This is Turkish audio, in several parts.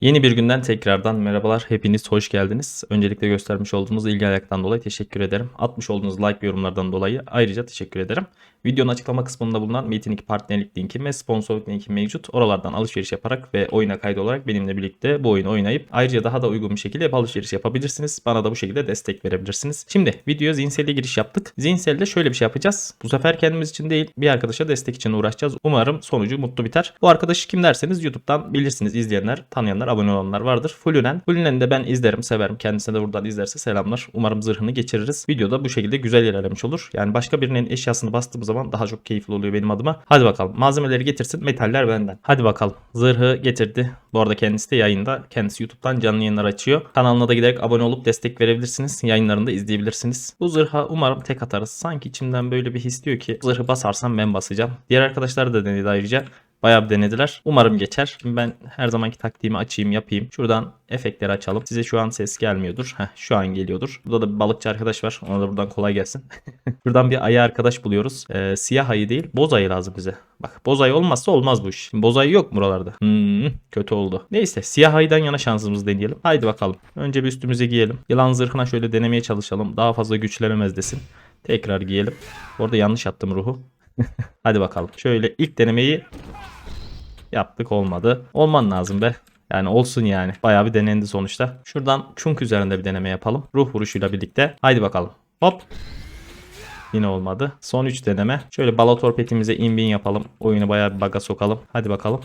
Yeni bir günden tekrardan merhabalar. Hepiniz hoş geldiniz. Öncelikle göstermiş olduğunuz ilgi alaktan dolayı teşekkür ederim. Atmış olduğunuz like ve yorumlardan dolayı ayrıca teşekkür ederim. Videonun açıklama kısmında bulunan Meeting 2 partnerlik linki ve sponsorluk linki mevcut. Oralardan alışveriş yaparak ve oyuna kaydolarak benimle birlikte bu oyunu oynayıp ayrıca daha da uygun bir şekilde alışveriş yapabilirsiniz. Bana da bu şekilde destek verebilirsiniz. Şimdi videoya Zinsel'e giriş yaptık. Zinsel'de şöyle bir şey yapacağız. Bu sefer kendimiz için değil bir arkadaşa destek için uğraşacağız. Umarım sonucu mutlu biter. Bu arkadaşı kim derseniz YouTube'dan bilirsiniz. izleyenler, tanıyanlar, abone olanlar vardır. Fulünen. Fulünen'i de ben izlerim, severim. Kendisine de buradan izlerse selamlar. Umarım zırhını geçiririz. Videoda bu şekilde güzel ilerlemiş olur. Yani başka birinin eşyasını bastığım zaman daha çok keyifli oluyor benim adıma. Hadi bakalım. Malzemeleri getirsin. Metaller benden. Hadi bakalım. Zırhı getirdi. Bu arada kendisi de yayında. Kendisi YouTube'dan canlı yayınlar açıyor. Kanalına da giderek abone olup destek verebilirsiniz. Yayınlarını da izleyebilirsiniz. Bu zırha umarım tek atarız. Sanki içimden böyle bir his diyor ki zırhı basarsam ben basacağım. Diğer arkadaşlar da denedi ayrıca. Bayağı bir denediler. Umarım geçer. Şimdi ben her zamanki taktiğimi açayım yapayım. Şuradan efektleri açalım. Size şu an ses gelmiyordur. Heh, şu an geliyordur. Burada da bir balıkçı arkadaş var. Ona da buradan kolay gelsin. Şuradan bir ayı arkadaş buluyoruz. Ee, siyah ayı değil. Boz ayı lazım bize. Bak boz ayı olmazsa olmaz bu iş. Şimdi boz ayı yok buralarda? Hmm, kötü oldu. Neyse siyah ayıdan yana şansımızı deneyelim. Haydi bakalım. Önce bir üstümüze giyelim. Yılan zırhına şöyle denemeye çalışalım. Daha fazla güçlenemez desin. Tekrar giyelim. Orada yanlış attım ruhu. Hadi bakalım. Şöyle ilk denemeyi yaptık olmadı. Olman lazım be. Yani olsun yani. Bayağı bir denendi sonuçta. Şuradan çunk üzerinde bir deneme yapalım. Ruh vuruşuyla birlikte. Haydi bakalım. Hop. Yine olmadı. Son 3 deneme. Şöyle balator petimize inbin yapalım. Oyunu bayağı bir baga sokalım. Hadi bakalım.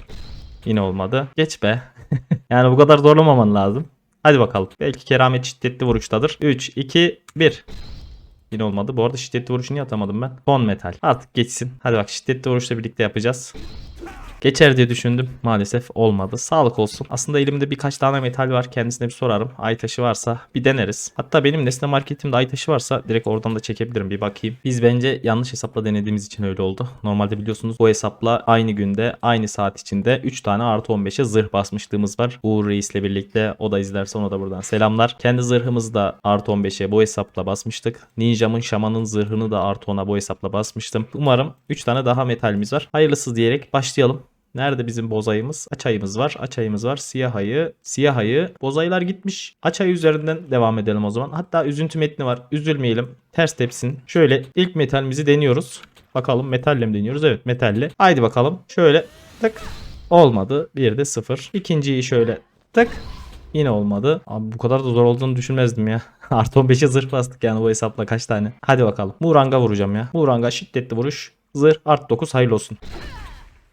Yine olmadı. Geç be. yani bu kadar zorlamaman lazım. Hadi bakalım. Belki keramet şiddetli vuruştadır. 3, 2, 1. Yine olmadı. Bu arada şiddetli vuruşu niye atamadım ben? Ton metal. Artık geçsin. Hadi bak şiddetli vuruşla birlikte yapacağız. Geçer diye düşündüm. Maalesef olmadı. Sağlık olsun. Aslında elimde birkaç tane metal var. Kendisine bir sorarım. Ay taşı varsa bir deneriz. Hatta benim nesne marketimde ay taşı varsa direkt oradan da çekebilirim. Bir bakayım. Biz bence yanlış hesapla denediğimiz için öyle oldu. Normalde biliyorsunuz bu hesapla aynı günde aynı saat içinde 3 tane artı 15'e zırh basmışlığımız var. Uğur Reis'le birlikte. O da izlerse ona da buradan selamlar. Kendi zırhımızı da artı 15'e bu hesapla basmıştık. Ninjamın şamanın zırhını da artı 10'a bu hesapla basmıştım. Umarım 3 tane daha metalimiz var. Hayırlısı diyerek başlayalım. Nerede bizim bozayımız? Açayımız var. Açayımız var. Siyah ayı. Siyah ayı. Bozaylar gitmiş. Açay üzerinden devam edelim o zaman. Hatta üzüntü metni var. Üzülmeyelim. Ters tepsin. Şöyle ilk metalimizi deniyoruz. Bakalım metalle mi deniyoruz? Evet metalle. Haydi bakalım. Şöyle tık. Olmadı. Bir de sıfır. İkinciyi şöyle tık. Yine olmadı. Abi bu kadar da zor olduğunu düşünmezdim ya. Artı 15'e zırh bastık yani bu hesapla kaç tane. Hadi bakalım. Muranga vuracağım ya. Muranga şiddetli vuruş. Zırh art 9 hayırlı olsun.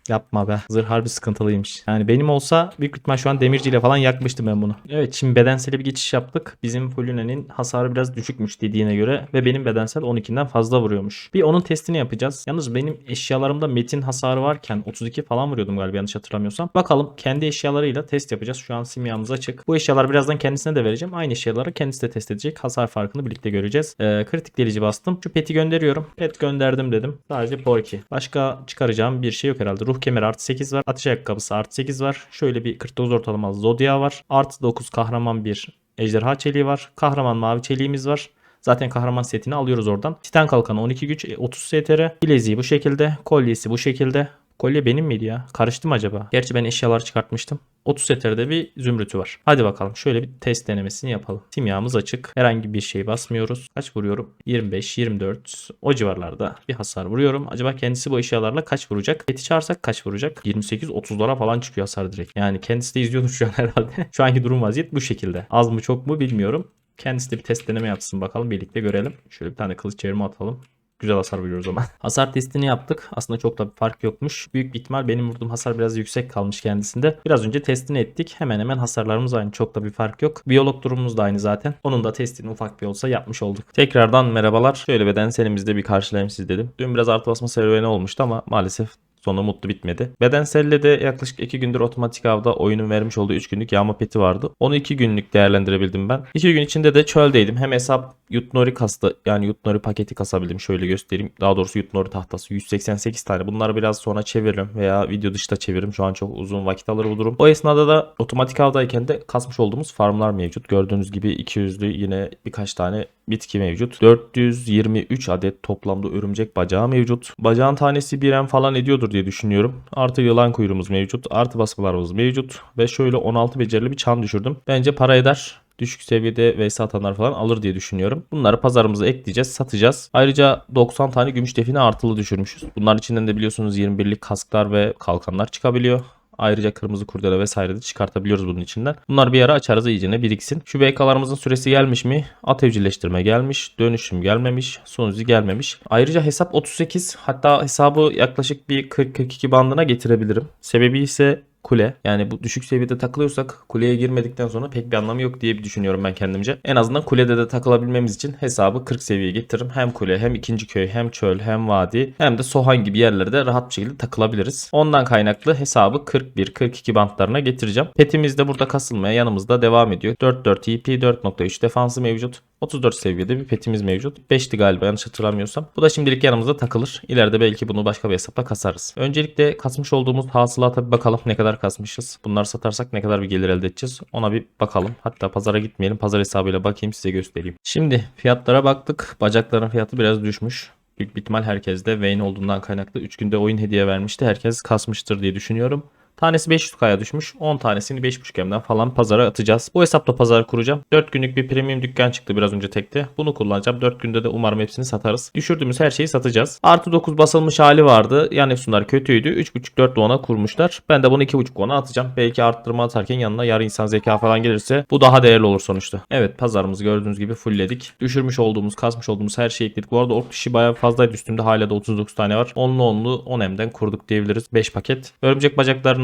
Yapma be. Zırh harbi sıkıntılıymış. Yani benim olsa büyük ihtimal şu an demirciyle falan yakmıştım ben bunu. Evet şimdi bedensel bir geçiş yaptık. Bizim Poluna'nın hasarı biraz düşükmüş dediğine göre ve benim bedensel 12'den fazla vuruyormuş. Bir onun testini yapacağız. Yalnız benim eşyalarımda metin hasarı varken 32 falan vuruyordum galiba yanlış hatırlamıyorsam. Bakalım kendi eşyalarıyla test yapacağız. Şu an simyamız açık. Bu eşyalar birazdan kendisine de vereceğim. Aynı eşyaları kendisi de test edecek. Hasar farkını birlikte göreceğiz. Ee, kritik delici bastım. Şu peti gönderiyorum. Pet gönderdim dedim. Sadece Porky. Başka çıkaracağım bir şey yok herhalde. Ruh kemeri artı 8 var. Atış ayakkabısı artı 8 var. Şöyle bir 49 ortalama Zodiac var. Artı 9 kahraman bir ejderha çeliği var. Kahraman mavi çeliğimiz var. Zaten kahraman setini alıyoruz oradan. Titan kalkanı 12 güç 30 STR. Bileziği bu şekilde. Kolyesi bu şekilde. Kolye benim miydi ya? Karıştı mı acaba? Gerçi ben eşyalar çıkartmıştım. 30 STR'de bir zümrütü var. Hadi bakalım şöyle bir test denemesini yapalım. Simyamız açık. Herhangi bir şey basmıyoruz. Kaç vuruyorum? 25, 24 o civarlarda bir hasar vuruyorum. Acaba kendisi bu eşyalarla kaç vuracak? Eti çağırsak kaç vuracak? 28, 30'lara falan çıkıyor hasar direkt. Yani kendisi de izliyordur şu an herhalde. şu anki durum vaziyet bu şekilde. Az mı çok mu bilmiyorum. Kendisi de bir test deneme yapsın bakalım birlikte görelim. Şöyle bir tane kılıç çevirme atalım. Güzel hasar veriyoruz ama. hasar testini yaptık. Aslında çok da bir fark yokmuş. Büyük bir ihtimal benim vurduğum hasar biraz yüksek kalmış kendisinde. Biraz önce testini ettik. Hemen hemen hasarlarımız aynı. Çok da bir fark yok. Biyolog durumumuz da aynı zaten. Onun da testini ufak bir olsa yapmış olduk. Tekrardan merhabalar. Şöyle bedenselimizde bir karşılayayım siz dedim. Dün biraz artı basma serüveni olmuştu ama maalesef sonu mutlu bitmedi. Bedenselle de yaklaşık 2 gündür otomatik avda oyunun vermiş olduğu 3 günlük yağma peti vardı. Onu 2 günlük değerlendirebildim ben. 2 gün içinde de çöldeydim. Hem hesap Yutnori kastı yani Yutnori paketi kasabildim. Şöyle göstereyim. Daha doğrusu Yutnori tahtası 188 tane. Bunları biraz sonra çeviririm veya video dışında çeviririm. Şu an çok uzun vakit alır bu durum. O esnada da otomatik avdayken de kasmış olduğumuz farmlar mevcut. Gördüğünüz gibi 200'lü yine birkaç tane bitki mevcut. 423 adet toplamda örümcek bacağı mevcut. Bacağın tanesi bir en falan ediyordur diye düşünüyorum. Artı yılan kuyruğumuz mevcut. Artı basmalarımız mevcut. Ve şöyle 16 becerili bir çan düşürdüm. Bence para eder düşük seviyede vs atanlar falan alır diye düşünüyorum. Bunları pazarımıza ekleyeceğiz, satacağız. Ayrıca 90 tane gümüş define artılı düşürmüşüz. Bunların içinden de biliyorsunuz 21'lik kasklar ve kalkanlar çıkabiliyor. Ayrıca kırmızı kurdele vesaire de çıkartabiliyoruz bunun içinden. Bunlar bir ara açarız iyicene biriksin. Şu BK'larımızın süresi gelmiş mi? At evcilleştirme gelmiş. Dönüşüm gelmemiş. Sonucu gelmemiş. Ayrıca hesap 38. Hatta hesabı yaklaşık bir 40-42 bandına getirebilirim. Sebebi ise kule. Yani bu düşük seviyede takılıyorsak kuleye girmedikten sonra pek bir anlamı yok diye düşünüyorum ben kendimce. En azından kulede de takılabilmemiz için hesabı 40 seviyeye getiririm. Hem kule hem ikinci köy hem çöl hem vadi hem de Sohan gibi yerlerde rahat bir şekilde takılabiliriz. Ondan kaynaklı hesabı 41-42 bantlarına getireceğim. Petimiz de burada kasılmaya yanımızda devam ediyor. 4-4 EP 4.3 defansı mevcut. 34 seviyede bir petimiz mevcut. 5'ti galiba yanlış hatırlamıyorsam. Bu da şimdilik yanımızda takılır. İleride belki bunu başka bir hesapla kasarız. Öncelikle kasmış olduğumuz hasılata bir bakalım ne kadar kasmışız. Bunları satarsak ne kadar bir gelir elde edeceğiz. Ona bir bakalım. Hatta pazara gitmeyelim. Pazar hesabıyla bakayım size göstereyim. Şimdi fiyatlara baktık. Bacakların fiyatı biraz düşmüş. Büyük bir ihtimal herkes de Vayne olduğundan kaynaklı 3 günde oyun hediye vermişti. Herkes kasmıştır diye düşünüyorum. Tanesi 500k'ya düşmüş. 10 tanesini 5.5M'den falan pazara atacağız. Bu hesapla pazar kuracağım. 4 günlük bir premium dükkan çıktı biraz önce tekte. Bunu kullanacağım. 4 günde de umarım hepsini satarız. Düşürdüğümüz her şeyi satacağız. Artı 9 basılmış hali vardı. Yani sunlar kötüydü. 3.5-4 ona kurmuşlar. Ben de bunu 2.5 ona atacağım. Belki arttırma atarken yanına yarı insan zeka falan gelirse bu daha değerli olur sonuçta. Evet pazarımızı gördüğünüz gibi fullledik. Düşürmüş olduğumuz, kasmış olduğumuz her şeyi ekledik. Bu arada ork dişi bayağı fazlaydı üstümde. Hala da 39 tane var. 10'lu 10'lu 10M'den kurduk diyebiliriz. 5 paket. Örümcek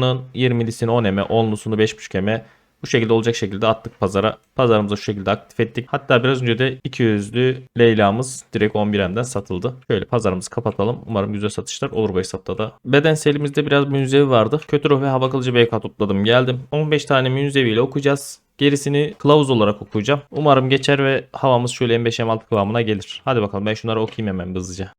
bacaklarının 20'lisini 10M'e, 10'lusunu 5.5M'e bu şekilde olacak şekilde attık pazara. Pazarımızı şu şekilde aktif ettik. Hatta biraz önce de 200'lü Leyla'mız direkt 11M'den satıldı. Şöyle pazarımızı kapatalım. Umarım güzel satışlar olur bu hesapta da. Bedenselimizde biraz münzevi vardı. Kötü ruh ve hava kılıcı BK topladım geldim. 15 tane münzeviyle okuyacağız. Gerisini kılavuz olarak okuyacağım. Umarım geçer ve havamız şöyle M5 M6 kıvamına gelir. Hadi bakalım ben şunları okuyayım hemen hızlıca.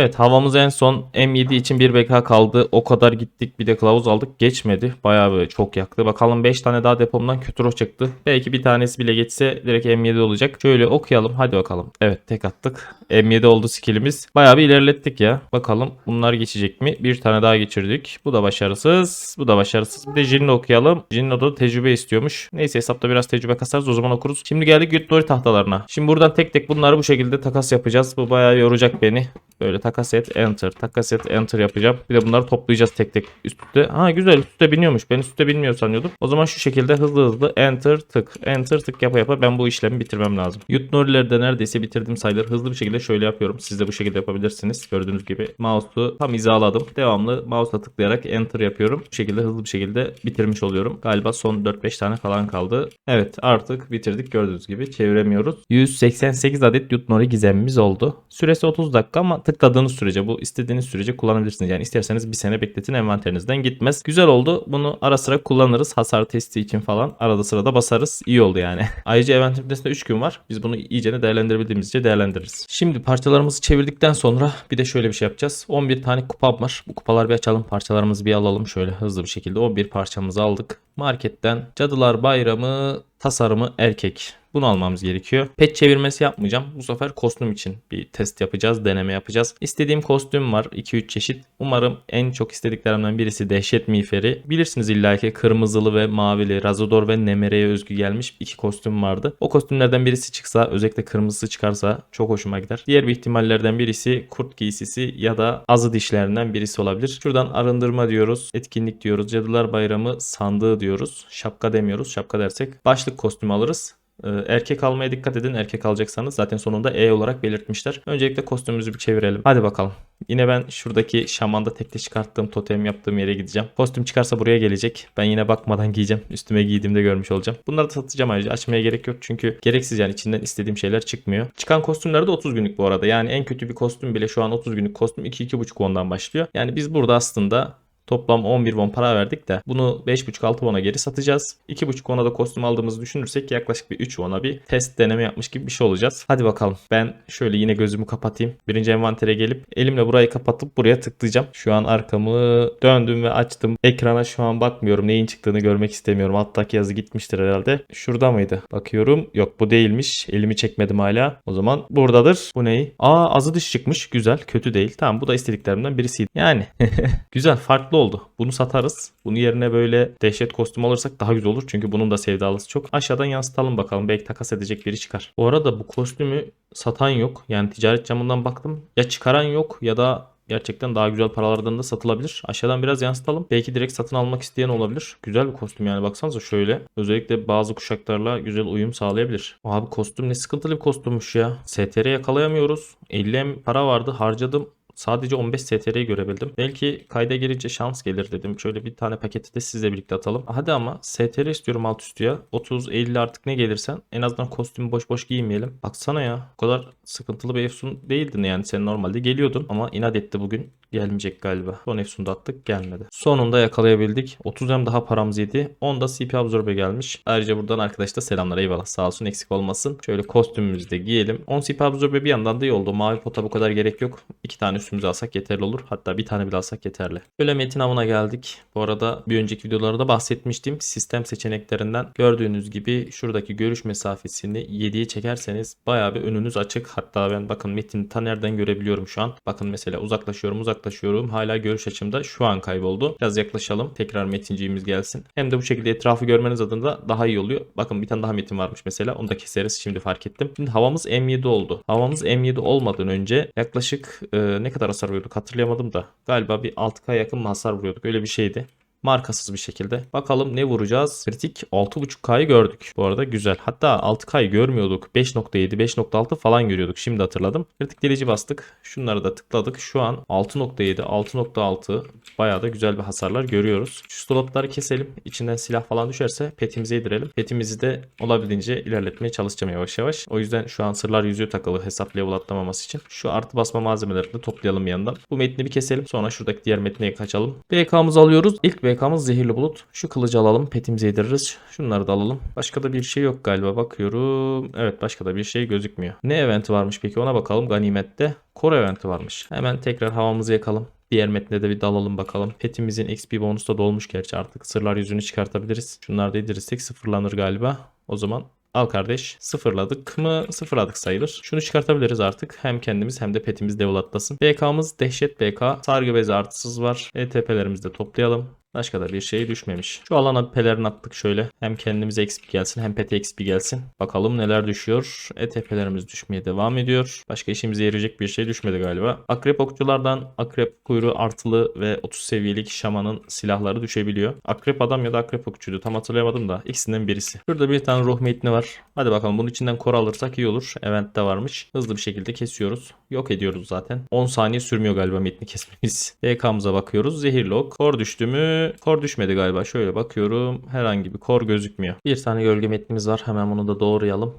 Evet havamız en son M7 için 1 BK kaldı. O kadar gittik bir de kılavuz aldık. Geçmedi. Bayağı bir çok yaktı. Bakalım 5 tane daha depomdan kötü roh çıktı. Belki bir tanesi bile geçse direkt M7 olacak. Şöyle okuyalım. Hadi bakalım. Evet tek attık. M7 oldu skillimiz. Bayağı bir ilerlettik ya. Bakalım bunlar geçecek mi? Bir tane daha geçirdik. Bu da başarısız. Bu da başarısız. Bir de Jinno okuyalım. Jinno da tecrübe istiyormuş. Neyse hesapta biraz tecrübe kasarız. O zaman okuruz. Şimdi geldik Yutnori tahtalarına. Şimdi buradan tek tek bunları bu şekilde takas yapacağız. Bu bayağı yoracak beni. Böyle takas et enter takas et enter yapacağım. Bir de bunları toplayacağız tek tek üstte. Ha güzel üstte biniyormuş. Ben üstte bilmiyor sanıyordum. O zaman şu şekilde hızlı hızlı enter tık enter tık yapa yapa ben bu işlemi bitirmem lazım. Yutnori'leri de neredeyse bitirdim sayılır. Hızlı bir şekilde şöyle yapıyorum. Siz de bu şekilde yapabilirsiniz. Gördüğünüz gibi mouse'u tam hizaladım. Devamlı mouse'la tıklayarak enter yapıyorum. Bu şekilde hızlı bir şekilde bitirmiş oluyorum. Galiba son 4-5 tane falan kaldı. Evet artık bitirdik gördüğünüz gibi çeviremiyoruz. 188 adet Yutnori gizemimiz oldu. Süresi 30 dakika ama tıkladığınız sürece bu istediğiniz sürece kullanabilirsiniz. Yani isterseniz bir sene bekletin envanterinizden gitmez. Güzel oldu. Bunu ara sıra kullanırız. Hasar testi için falan. Arada sırada basarız. İyi oldu yani. Ayrıca event ünitesinde 3 gün var. Biz bunu iyice de değerlendirebildiğimizce değerlendiririz. Şimdi parçalarımızı çevirdikten sonra bir de şöyle bir şey yapacağız. 11 tane kupam var. Bu kupaları bir açalım. Parçalarımızı bir alalım şöyle hızlı bir şekilde. O bir parçamızı aldık. Marketten Cadılar Bayramı tasarımı erkek. Bunu almamız gerekiyor. Pet çevirmesi yapmayacağım. Bu sefer kostüm için bir test yapacağız. Deneme yapacağız. İstediğim kostüm var. 2-3 çeşit. Umarım en çok istediklerimden birisi Dehşet Miğferi. Bilirsiniz illaki kırmızılı ve mavili, Razodor ve Nemere'ye özgü gelmiş iki kostüm vardı. O kostümlerden birisi çıksa özellikle kırmızısı çıkarsa çok hoşuma gider. Diğer bir ihtimallerden birisi kurt giysisi ya da azı dişlerinden birisi olabilir. Şuradan arındırma diyoruz. Etkinlik diyoruz. Cadılar Bayramı sandığı diyoruz. Şapka demiyoruz. Şapka dersek başlık kostümü alırız. Ee, Erkek almaya dikkat edin. Erkek alacaksanız zaten sonunda E olarak belirtmişler. Öncelikle kostümümüzü bir çevirelim. Hadi bakalım. Yine ben şuradaki şamanda tekte çıkarttığım totem yaptığım yere gideceğim. Kostüm çıkarsa buraya gelecek. Ben yine bakmadan giyeceğim. Üstüme giydiğimde görmüş olacağım. Bunları da satacağım ayrıca. Açmaya gerek yok çünkü gereksiz yani içinden istediğim şeyler çıkmıyor. Çıkan kostümler de 30 günlük bu arada. Yani en kötü bir kostüm bile şu an 30 günlük kostüm 2-2,5 won'dan başlıyor. Yani biz burada aslında Toplam 11 won para verdik de bunu 5.5-6 won'a geri satacağız. 2.5 won'a da kostüm aldığımızı düşünürsek yaklaşık bir 3 won'a bir test deneme yapmış gibi bir şey olacağız. Hadi bakalım. Ben şöyle yine gözümü kapatayım. Birinci envantere gelip elimle burayı kapatıp buraya tıklayacağım. Şu an arkamı döndüm ve açtım. Ekrana şu an bakmıyorum. Neyin çıktığını görmek istemiyorum. Alttaki yazı gitmiştir herhalde. Şurada mıydı? Bakıyorum. Yok bu değilmiş. Elimi çekmedim hala. O zaman buradadır. Bu neyi? Aa azı dış çıkmış. Güzel. Kötü değil. Tamam bu da istediklerimden birisiydi. Yani güzel farklı oldu. Bunu satarız. Bunun yerine böyle dehşet kostüm alırsak daha güzel olur. Çünkü bunun da sevdalısı çok. Aşağıdan yansıtalım bakalım. Belki takas edecek biri çıkar. Bu arada bu kostümü satan yok. Yani ticaret camından baktım. Ya çıkaran yok ya da gerçekten daha güzel paralardan da satılabilir. Aşağıdan biraz yansıtalım. Belki direkt satın almak isteyen olabilir. Güzel bir kostüm yani baksanıza şöyle. Özellikle bazı kuşaklarla güzel uyum sağlayabilir. Abi kostüm ne sıkıntılı bir kostümmüş ya. STR yakalayamıyoruz. 50 para vardı harcadım. Sadece 15 STR'yi görebildim. Belki kayda girince şans gelir dedim. Şöyle bir tane paketi de sizle birlikte atalım. Hadi ama STR istiyorum alt üstü ya. 30, 50 artık ne gelirsen en azından kostümü boş boş giymeyelim. Baksana ya. O kadar sıkıntılı bir Efsun değildin yani. Sen normalde geliyordun ama inat etti bugün. Gelmeyecek galiba. Son Efsun'da attık gelmedi. Sonunda yakalayabildik. 30 hem daha paramız yedi. 10 da CP Absorbe gelmiş. Ayrıca buradan arkadaş da selamlar eyvallah. Sağ olsun eksik olmasın. Şöyle kostümümüzü de giyelim. 10 CP Absorbe bir yandan da iyi oldu. Mavi pota bu kadar gerek yok. 2 tane üstümüze alsak yeterli olur. Hatta bir tane bile alsak yeterli. Böyle metin avına geldik. Bu arada bir önceki videolarda bahsetmiştim. Sistem seçeneklerinden gördüğünüz gibi şuradaki görüş mesafesini 7'ye çekerseniz bayağı bir önünüz açık. Hatta ben bakın metini ta nereden görebiliyorum şu an. Bakın mesela uzaklaşıyorum uzaklaşıyorum. Hala görüş açımda şu an kayboldu. Biraz yaklaşalım. Tekrar metinciğimiz gelsin. Hem de bu şekilde etrafı görmeniz adına daha iyi oluyor. Bakın bir tane daha metin varmış mesela. Onu da keseriz. Şimdi fark ettim. Şimdi havamız M7 oldu. Havamız M7 olmadan önce yaklaşık e, ne kadar hasar vuruyorduk hatırlayamadım da. Galiba bir 6K yakın hasar vuruyorduk. Öyle bir şeydi markasız bir şekilde. Bakalım ne vuracağız? Kritik 6.5K'yı gördük. Bu arada güzel. Hatta 6K'yı görmüyorduk. 5.7, 5.6 falan görüyorduk. Şimdi hatırladım. Kritik delici bastık. Şunları da tıkladık. Şu an 6.7, 6.6 bayağı da güzel bir hasarlar görüyoruz. Şu slotları keselim. İçinden silah falan düşerse petimize yedirelim. Petimizi de olabildiğince ilerletmeye çalışacağım yavaş yavaş. O yüzden şu an sırlar yüzüğü takılı hesap level atlamaması için. Şu artı basma malzemelerini de toplayalım yandan. Bu metni bir keselim. Sonra şuradaki diğer metne kaçalım. BK'mızı alıyoruz. İlk BK'mız zehirli bulut. Şu kılıcı alalım. Petimize yediririz. Şunları da alalım. Başka da bir şey yok galiba. Bakıyorum. Evet başka da bir şey gözükmüyor. Ne eventi varmış peki ona bakalım. Ganimette. Core eventi varmış. Hemen tekrar havamızı yakalım. Diğer metne de bir dalalım bakalım. Petimizin XP bonusu da dolmuş gerçi artık. Sırlar yüzünü çıkartabiliriz. Şunları da yedirirsek sıfırlanır galiba. O zaman Al kardeş. Sıfırladık mı? Sıfırladık sayılır. Şunu çıkartabiliriz artık. Hem kendimiz hem de petimiz level atlasın. BK'mız dehşet BK. Sargı bezi artısız var. ETP'lerimizi de toplayalım. Başka da bir şey düşmemiş. Şu alana bir pelerin attık şöyle. Hem kendimize XP gelsin hem pete XP gelsin. Bakalım neler düşüyor. ETP'lerimiz düşmeye devam ediyor. Başka işimize yarayacak bir şey düşmedi galiba. Akrep okçulardan akrep kuyruğu artılı ve 30 seviyelik şamanın silahları düşebiliyor. Akrep adam ya da akrep okçuydu. Tam hatırlayamadım da ikisinden birisi. Şurada bir tane ruh metni var. Hadi bakalım bunun içinden kor alırsak iyi olur. Event'te varmış. Hızlı bir şekilde kesiyoruz. Yok ediyoruz zaten. 10 saniye sürmüyor galiba metni kesmemiz. DK'mıza bakıyoruz. Zehirli ok. Kor düştü mü? Kor düşmedi galiba. Şöyle bakıyorum. Herhangi bir kor gözükmüyor. Bir tane gölge metnimiz var. Hemen bunu da doğrayalım.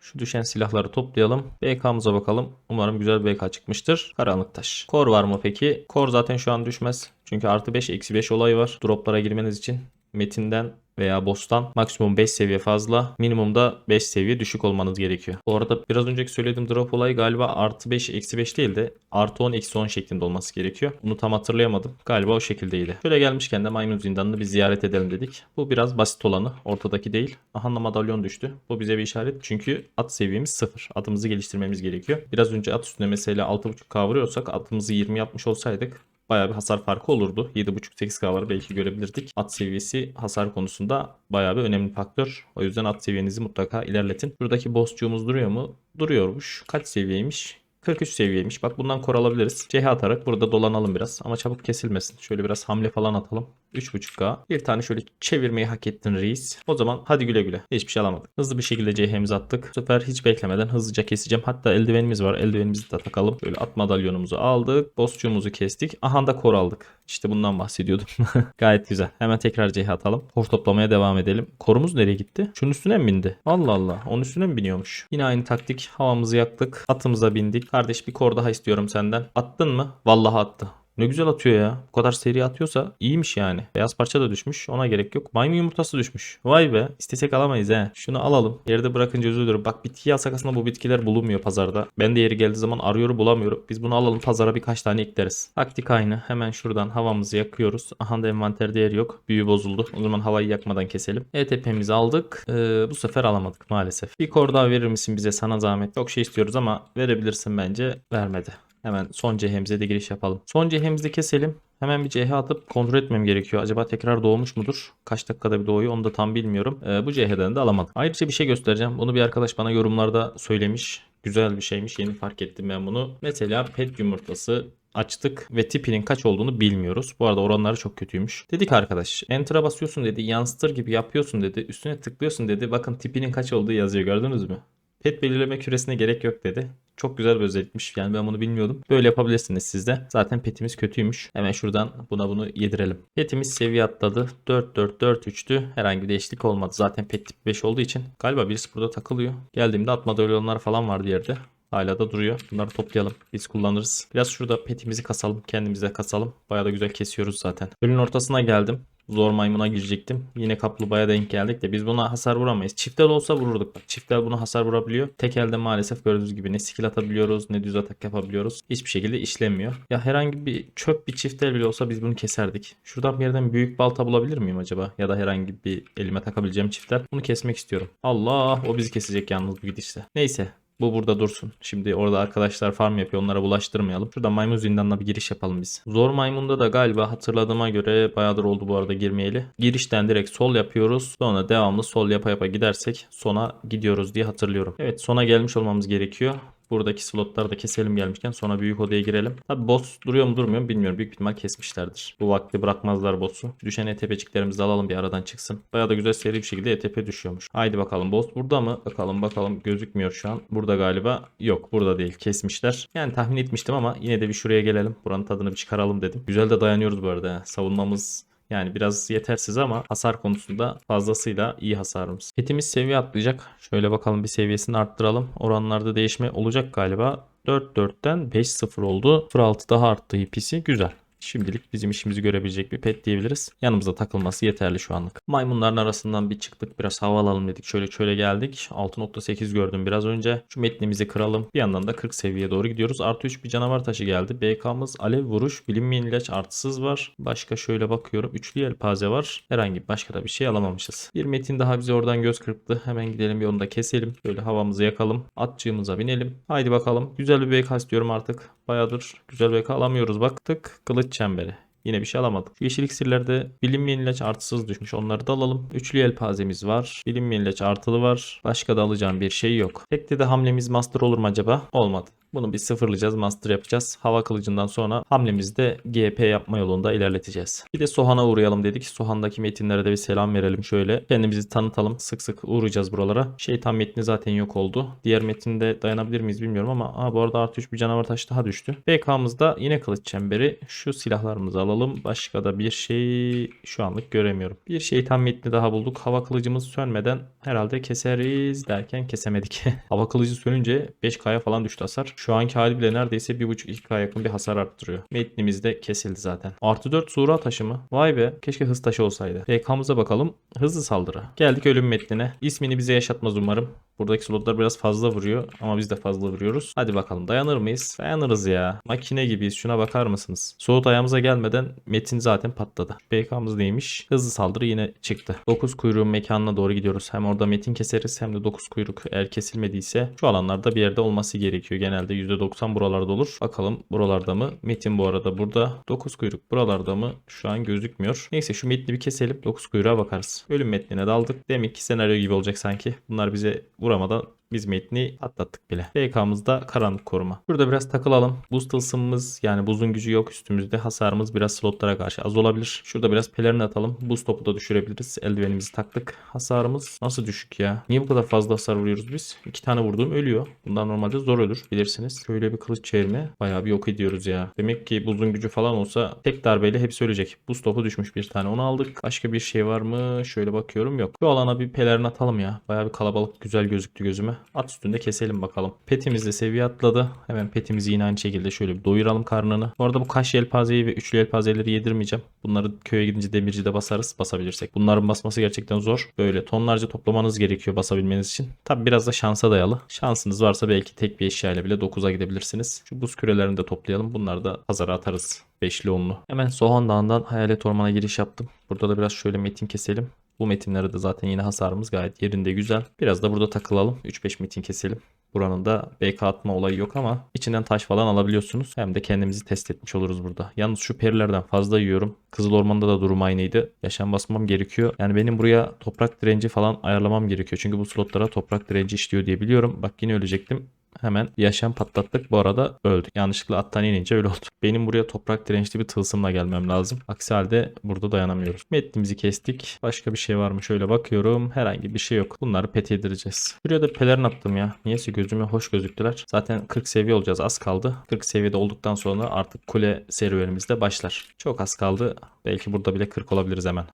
Şu düşen silahları toplayalım. BK'mıza bakalım. Umarım güzel bir BK çıkmıştır. Karanlık taş. Kor var mı peki? Kor zaten şu an düşmez. Çünkü artı 5 eksi 5 olay var. Droplara girmeniz için Metinden veya boss'tan maksimum 5 seviye fazla, minimumda 5 seviye düşük olmanız gerekiyor. Bu arada biraz önceki söylediğim drop olayı galiba artı 5, eksi 5 değil de artı 10, eksi 10 şeklinde olması gerekiyor. Bunu tam hatırlayamadım. Galiba o şekildeydi. Şöyle gelmişken de maymun zindanını bir ziyaret edelim dedik. Bu biraz basit olanı. Ortadaki değil. Aha da madalyon düştü. Bu bize bir işaret. Çünkü at seviyemiz 0. Atımızı geliştirmemiz gerekiyor. Biraz önce at üstüne mesela 6.5 kavuruyorsak atımızı 20 yapmış olsaydık bayağı bir hasar farkı olurdu. 7.5-8K'ları belki görebilirdik. At seviyesi hasar konusunda bayağı bir önemli faktör. O yüzden at seviyenizi mutlaka ilerletin. Buradaki bossçuğumuz duruyor mu? Duruyormuş. Kaç seviyeymiş? 43 seviyeymiş. Bak bundan kor alabiliriz. CH atarak burada dolanalım biraz. Ama çabuk kesilmesin. Şöyle biraz hamle falan atalım. 3.5K. Bir tane şöyle çevirmeyi hak ettin reis. O zaman hadi güle güle. Hiçbir şey alamadık. Hızlı bir şekilde CH'mizi attık. Bu sefer hiç beklemeden hızlıca keseceğim. Hatta eldivenimiz var. Eldivenimizi de takalım. Böyle at madalyonumuzu aldık. Bossçuğumuzu kestik. Aha da kor aldık. İşte bundan bahsediyordum. Gayet güzel. Hemen tekrar CH atalım. Kor toplamaya devam edelim. Korumuz nereye gitti? Şunun üstüne mi bindi? Allah Allah. Onun üstüne mi biniyormuş? Yine aynı taktik. Havamızı yaktık. Atımıza bindik. Kardeş bir kor daha istiyorum senden. Attın mı? Vallahi attı. Ne güzel atıyor ya. Bu kadar seri atıyorsa iyiymiş yani. Beyaz parça da düşmüş. Ona gerek yok. Maymun yumurtası düşmüş. Vay be. İstesek alamayız he. Şunu alalım. Yerde bırakınca üzülürüm. Bak bitkiyi alsak aslında bu bitkiler bulunmuyor pazarda. Ben de yeri geldiği zaman arıyorum bulamıyorum. Biz bunu alalım pazara birkaç tane ekleriz. Taktik aynı. Hemen şuradan havamızı yakıyoruz. Aha da envanter değeri yok. Büyü bozuldu. O zaman havayı yakmadan keselim. ETP'mizi aldık. Ee, bu sefer alamadık maalesef. Bir kor daha verir misin bize sana zahmet? Çok şey istiyoruz ama verebilirsin bence. Vermedi. Hemen son CH'mize de giriş yapalım. Son CH'mizi keselim. Hemen bir CH atıp kontrol etmem gerekiyor. Acaba tekrar doğmuş mudur? Kaç dakikada bir doğuyor onu da tam bilmiyorum. Ee, bu CH'den de alamadım. Ayrıca bir şey göstereceğim. Bunu bir arkadaş bana yorumlarda söylemiş. Güzel bir şeymiş. Yeni fark ettim ben bunu. Mesela pet yumurtası açtık ve tipinin kaç olduğunu bilmiyoruz. Bu arada oranları çok kötüymüş. Dedik arkadaş enter'a basıyorsun dedi yansıtır gibi yapıyorsun dedi. Üstüne tıklıyorsun dedi. Bakın tipinin kaç olduğu yazıyor gördünüz mü? Pet belirleme küresine gerek yok dedi. Çok güzel bir özellikmiş. Yani ben bunu bilmiyordum. Böyle yapabilirsiniz siz de. Zaten petimiz kötüymüş. Hemen şuradan buna bunu yedirelim. Petimiz seviye atladı. 4-4-4-3'tü. Herhangi bir değişiklik olmadı. Zaten pet tip 5 olduğu için. Galiba birisi burada takılıyor. Geldiğimde atma dölyonlar falan vardı yerde. Hala da duruyor. Bunları toplayalım. Biz kullanırız. Biraz şurada petimizi kasalım. Kendimize kasalım. Bayağı da güzel kesiyoruz zaten. Gölün ortasına geldim. Zor maymuna girecektim. Yine kaplumbağaya denk geldik de biz buna hasar vuramayız. Çiftel olsa vururduk. Bak çiftel buna hasar vurabiliyor. Tek elde maalesef gördüğünüz gibi ne skill atabiliyoruz ne düz atak yapabiliyoruz. Hiçbir şekilde işlemiyor. Ya herhangi bir çöp bir çiftel bile olsa biz bunu keserdik. Şuradan bir yerden büyük balta bulabilir miyim acaba? Ya da herhangi bir elime takabileceğim çiftel. Bunu kesmek istiyorum. Allah o bizi kesecek yalnız bu gidişle. Neyse bu burada dursun. Şimdi orada arkadaşlar farm yapıyor. Onlara bulaştırmayalım. Şurada maymun zindanına bir giriş yapalım biz. Zor maymunda da galiba hatırladığıma göre bayağıdır oldu bu arada girmeyeli. Girişten direkt sol yapıyoruz. Sonra devamlı sol yapa yapa gidersek sona gidiyoruz diye hatırlıyorum. Evet sona gelmiş olmamız gerekiyor. Buradaki slotları da keselim gelmişken sonra büyük odaya girelim. Tabi boss duruyor mu durmuyor mu bilmiyorum. Büyük ihtimal kesmişlerdir. Bu vakti bırakmazlar boss'u. Düşen ETP'ciklerimizi alalım bir aradan çıksın. Baya da güzel seri bir şekilde ETP düşüyormuş. Haydi bakalım boss burada mı? Bakalım bakalım gözükmüyor şu an. Burada galiba yok burada değil kesmişler. Yani tahmin etmiştim ama yine de bir şuraya gelelim. Buranın tadını bir çıkaralım dedim. Güzel de dayanıyoruz bu arada. Savunmamız yani biraz yetersiz ama hasar konusunda fazlasıyla iyi hasarımız. Petimiz seviye atlayacak. Şöyle bakalım bir seviyesini arttıralım. Oranlarda değişme olacak galiba. 4-4'ten 5-0 oldu. 0-6 daha arttı hipisi. Güzel. Şimdilik bizim işimizi görebilecek bir pet diyebiliriz. Yanımızda takılması yeterli şu anlık. Maymunların arasından bir çıktık. Biraz hava alalım dedik. Şöyle şöyle geldik. 6.8 gördüm biraz önce. Şu metnimizi kıralım. Bir yandan da 40 seviyeye doğru gidiyoruz. Artı 3 bir canavar taşı geldi. BK'mız alev vuruş. Bilinmeyen ilaç artısız var. Başka şöyle bakıyorum. Üçlü yelpaze var. Herhangi başka da bir şey alamamışız. Bir metin daha bize oradan göz kırptı. Hemen gidelim bir onu da keselim. Böyle havamızı yakalım. Atçığımıza binelim. Haydi bakalım. Güzel bir BK istiyorum artık. Bayağıdır güzel BK alamıyoruz. Baktık. Kılıç çemberi. Yine bir şey alamadık. Şu yeşil iksirlerde bilinmeyen ilaç artısız düşmüş. Onları da alalım. Üçlü yelpazemiz var. Bilinmeyen ilaç artılı var. Başka da alacağım bir şey yok. Tekte de hamlemiz master olur mu acaba? Olmadı. Bunu bir sıfırlayacağız, master yapacağız. Hava kılıcından sonra hamlemizi de GP yapma yolunda ilerleteceğiz. Bir de Sohan'a uğrayalım dedik. Sohan'daki metinlere de bir selam verelim şöyle. Kendimizi tanıtalım. Sık sık uğrayacağız buralara. Şeytan metni zaten yok oldu. Diğer metinde dayanabilir miyiz bilmiyorum ama aa, bu arada artı 3 bir canavar taşı daha düştü. BK'mızda yine kılıç çemberi. Şu silahlarımızı alalım. Başka da bir şey şu anlık göremiyorum. Bir şeytan metni daha bulduk. Hava kılıcımız sönmeden herhalde keseriz derken kesemedik. Hava kılıcı sönünce 5K'ya falan düştü hasar. Şu anki hali bile neredeyse 1.5-2K yakın bir hasar arttırıyor. Metnimiz de kesildi zaten. Artı 4 sura taşı mı? Vay be keşke hız taşı olsaydı. PK'mıza bakalım. Hızlı saldırı. Geldik ölüm metnine. İsmini bize yaşatmaz umarım. Buradaki slotlar biraz fazla vuruyor ama biz de fazla vuruyoruz. Hadi bakalım dayanır mıyız? Dayanırız ya. Makine gibiyiz. Şuna bakar mısınız? Soğut ayağımıza gelmeden metin zaten patladı. BK'mız neymiş? Hızlı saldırı yine çıktı. 9 kuyruğun mekanına doğru gidiyoruz. Hem orada metin keseriz hem de 9 kuyruk eğer kesilmediyse şu alanlarda bir yerde olması gerekiyor. Genelde %90 buralarda olur. Bakalım buralarda mı? Metin bu arada burada. 9 kuyruk buralarda mı? Şu an gözükmüyor. Neyse şu metni bir keselim. 9 kuyruğa bakarız. Ölüm metnine daldık. Demek ki senaryo gibi olacak sanki. Bunlar bize vuramadan biz metni atlattık bile. BK'mızda karanlık koruma. Burada biraz takılalım. Buz tılsımımız yani buzun gücü yok üstümüzde. Hasarımız biraz slotlara karşı az olabilir. Şurada biraz pelerin atalım. Buz topu da düşürebiliriz. Eldivenimizi taktık. Hasarımız nasıl düşük ya? Niye bu kadar fazla hasar vuruyoruz biz? İki tane vurduğum ölüyor. Bundan normalde zor ölür bilirsiniz. Şöyle bir kılıç çevirme. Bayağı bir yok ediyoruz ya. Demek ki buzun gücü falan olsa tek darbeyle hepsi ölecek. Buz topu düşmüş bir tane onu aldık. Başka bir şey var mı? Şöyle bakıyorum yok. Bu alana bir pelerin atalım ya. Bayağı bir kalabalık güzel gözüktü gözüme. At üstünde keselim bakalım. Petimiz de seviye atladı. Hemen petimizi yine aynı şekilde şöyle bir doyuralım karnını. Bu arada bu kaş yelpazeyi ve üçlü yelpazeleri yedirmeyeceğim. Bunları köye gidince demircide basarız basabilirsek. Bunların basması gerçekten zor. Böyle tonlarca toplamanız gerekiyor basabilmeniz için. Tabi biraz da şansa dayalı. Şansınız varsa belki tek bir eşya ile bile 9'a gidebilirsiniz. Şu buz kürelerini de toplayalım. Bunları da pazara atarız. Beşli onlu. Hemen Soğan Dağı'ndan Hayalet Orman'a giriş yaptım. Burada da biraz şöyle metin keselim. Bu metinlerde de zaten yine hasarımız gayet yerinde güzel. Biraz da burada takılalım. 3-5 metin keselim. Buranın da BK atma olayı yok ama içinden taş falan alabiliyorsunuz. Hem de kendimizi test etmiş oluruz burada. Yalnız şu perilerden fazla yiyorum. Kızıl Orman'da da durum aynıydı. Yaşam basmam gerekiyor. Yani benim buraya toprak direnci falan ayarlamam gerekiyor. Çünkü bu slotlara toprak direnci işliyor diye biliyorum. Bak yine ölecektim. Hemen yaşam patlattık. Bu arada öldük. Yanlışlıkla attan inince öyle oldu. Benim buraya toprak dirençli bir tılsımla gelmem lazım. Aksi halde burada dayanamıyoruz. Metnimizi kestik. Başka bir şey var mı? Şöyle bakıyorum. Herhangi bir şey yok. Bunları pet yedireceğiz. Buraya da pelerin attım ya. Niyeyse gözüme hoş gözüktüler. Zaten 40 seviye olacağız. Az kaldı. 40 seviyede olduktan sonra artık kule serüvenimiz de başlar. Çok az kaldı. Belki burada bile 40 olabiliriz hemen.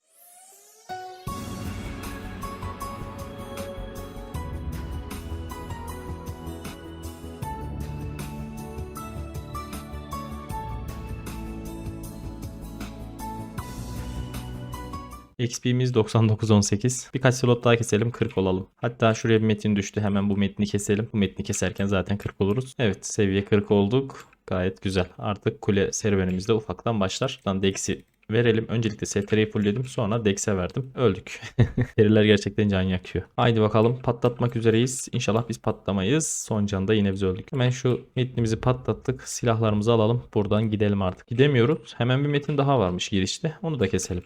XP'miz 99.18. Birkaç slot daha keselim 40 olalım. Hatta şuraya bir metin düştü. Hemen bu metni keselim. Bu metni keserken zaten 40 oluruz. Evet seviye 40 olduk. Gayet güzel. Artık kule serüvenimiz de ufaktan başlar. Şuradan Dex'i verelim. Öncelikle STR'yi fullledim. Sonra Dex'e verdim. Öldük. Seriler gerçekten can yakıyor. Haydi bakalım patlatmak üzereyiz. İnşallah biz patlamayız. Son canda yine biz öldük. Hemen şu metnimizi patlattık. Silahlarımızı alalım. Buradan gidelim artık. Gidemiyoruz. Hemen bir metin daha varmış girişte. Onu da keselim.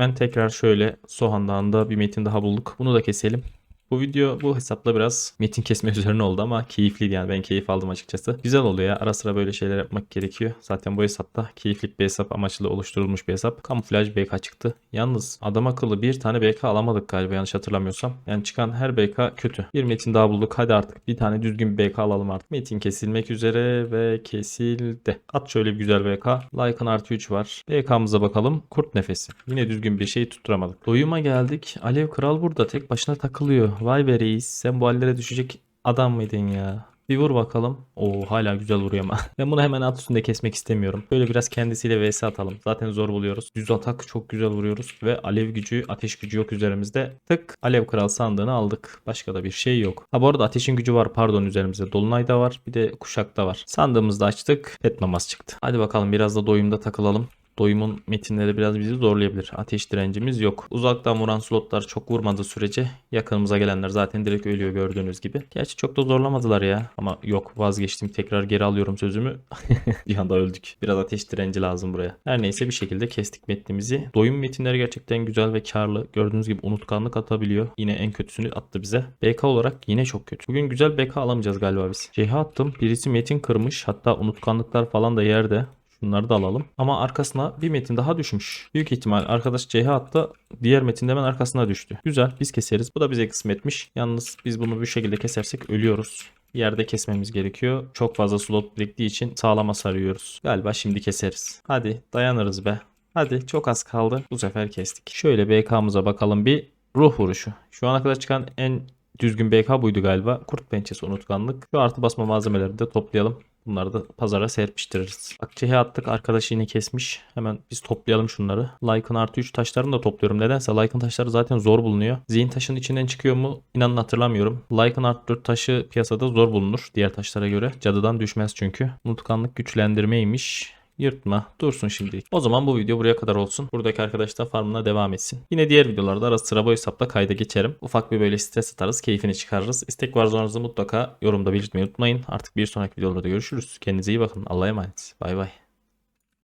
Hemen tekrar şöyle Soğan Dağı'nda bir metin daha bulduk. Bunu da keselim. Bu video bu hesapla biraz metin kesme üzerine oldu ama keyifliydi yani ben keyif aldım açıkçası. Güzel oluyor ya ara sıra böyle şeyler yapmak gerekiyor. Zaten bu hesapta keyiflik bir hesap amaçlı oluşturulmuş bir hesap. Kamuflaj BK çıktı. Yalnız adam akıllı bir tane BK alamadık galiba yanlış hatırlamıyorsam. Yani çıkan her BK kötü. Bir metin daha bulduk hadi artık bir tane düzgün bir BK alalım artık. Metin kesilmek üzere ve kesildi. At şöyle bir güzel BK. Like'ın artı 3 var. BK'mıza bakalım. Kurt nefesi. Yine düzgün bir şey tutturamadık. Doyuma geldik. Alev Kral burada tek başına takılıyor. Vay be reis sen bu hallere düşecek adam mıydın ya? Bir vur bakalım. Oo hala güzel vuruyor ama. ben bunu hemen at üstünde kesmek istemiyorum. Böyle biraz kendisiyle vs atalım. Zaten zor buluyoruz. Düz atak çok güzel vuruyoruz. Ve alev gücü, ateş gücü yok üzerimizde. Tık alev kral sandığını aldık. Başka da bir şey yok. Ha bu arada ateşin gücü var pardon üzerimizde. Dolunay da var. Bir de kuşak da var. Sandığımızda açtık. Pet maması çıktı. Hadi bakalım biraz da doyumda takılalım. Doyumun metinleri biraz bizi zorlayabilir. Ateş direncimiz yok. Uzaktan vuran slotlar çok vurmadığı sürece yakınımıza gelenler zaten direkt ölüyor gördüğünüz gibi. Gerçi çok da zorlamadılar ya. Ama yok vazgeçtim. Tekrar geri alıyorum sözümü. bir anda öldük. Biraz ateş direnci lazım buraya. Her neyse bir şekilde kestik metnimizi. Doyum metinleri gerçekten güzel ve karlı. Gördüğünüz gibi unutkanlık atabiliyor. Yine en kötüsünü attı bize. BK olarak yine çok kötü. Bugün güzel BK alamayacağız galiba biz. Şeyhe attım. Birisi metin kırmış. Hatta unutkanlıklar falan da yerde. Şunları da alalım. Ama arkasına bir metin daha düşmüş. Büyük ihtimal arkadaş CH attı. Diğer metin de hemen arkasına düştü. Güzel biz keseriz. Bu da bize kısmetmiş. Yalnız biz bunu bu şekilde kesersek ölüyoruz. Yerde kesmemiz gerekiyor. Çok fazla slot biriktiği için sağlama sarıyoruz. Galiba şimdi keseriz. Hadi dayanırız be. Hadi çok az kaldı. Bu sefer kestik. Şöyle BK'mıza bakalım bir. Ruh vuruşu. Şu ana kadar çıkan en düzgün BK buydu galiba. Kurt pençesi unutkanlık. Şu artı basma malzemeleri de toplayalım. Bunları da pazara serpiştiririz. Akçehe attık. Arkadaş yine kesmiş. Hemen biz toplayalım şunları. Like'ın artı 3 taşlarını da topluyorum. Nedense Like'ın taşları zaten zor bulunuyor. Zihin taşın içinden çıkıyor mu? İnanın hatırlamıyorum. Like'ın artı 4 taşı piyasada zor bulunur. Diğer taşlara göre. Cadıdan düşmez çünkü. Unutkanlık güçlendirmeymiş. Yırtma. Dursun şimdi. O zaman bu video buraya kadar olsun. Buradaki arkadaş da farmına devam etsin. Yine diğer videolarda ara sıra bu hesapla kayda geçerim. Ufak bir böyle stres atarız. Keyfini çıkarırız. İstek var zorunuzu mutlaka yorumda belirtmeyi unutmayın. Artık bir sonraki videolarda görüşürüz. Kendinize iyi bakın. Allah'a emanet. Bay bay.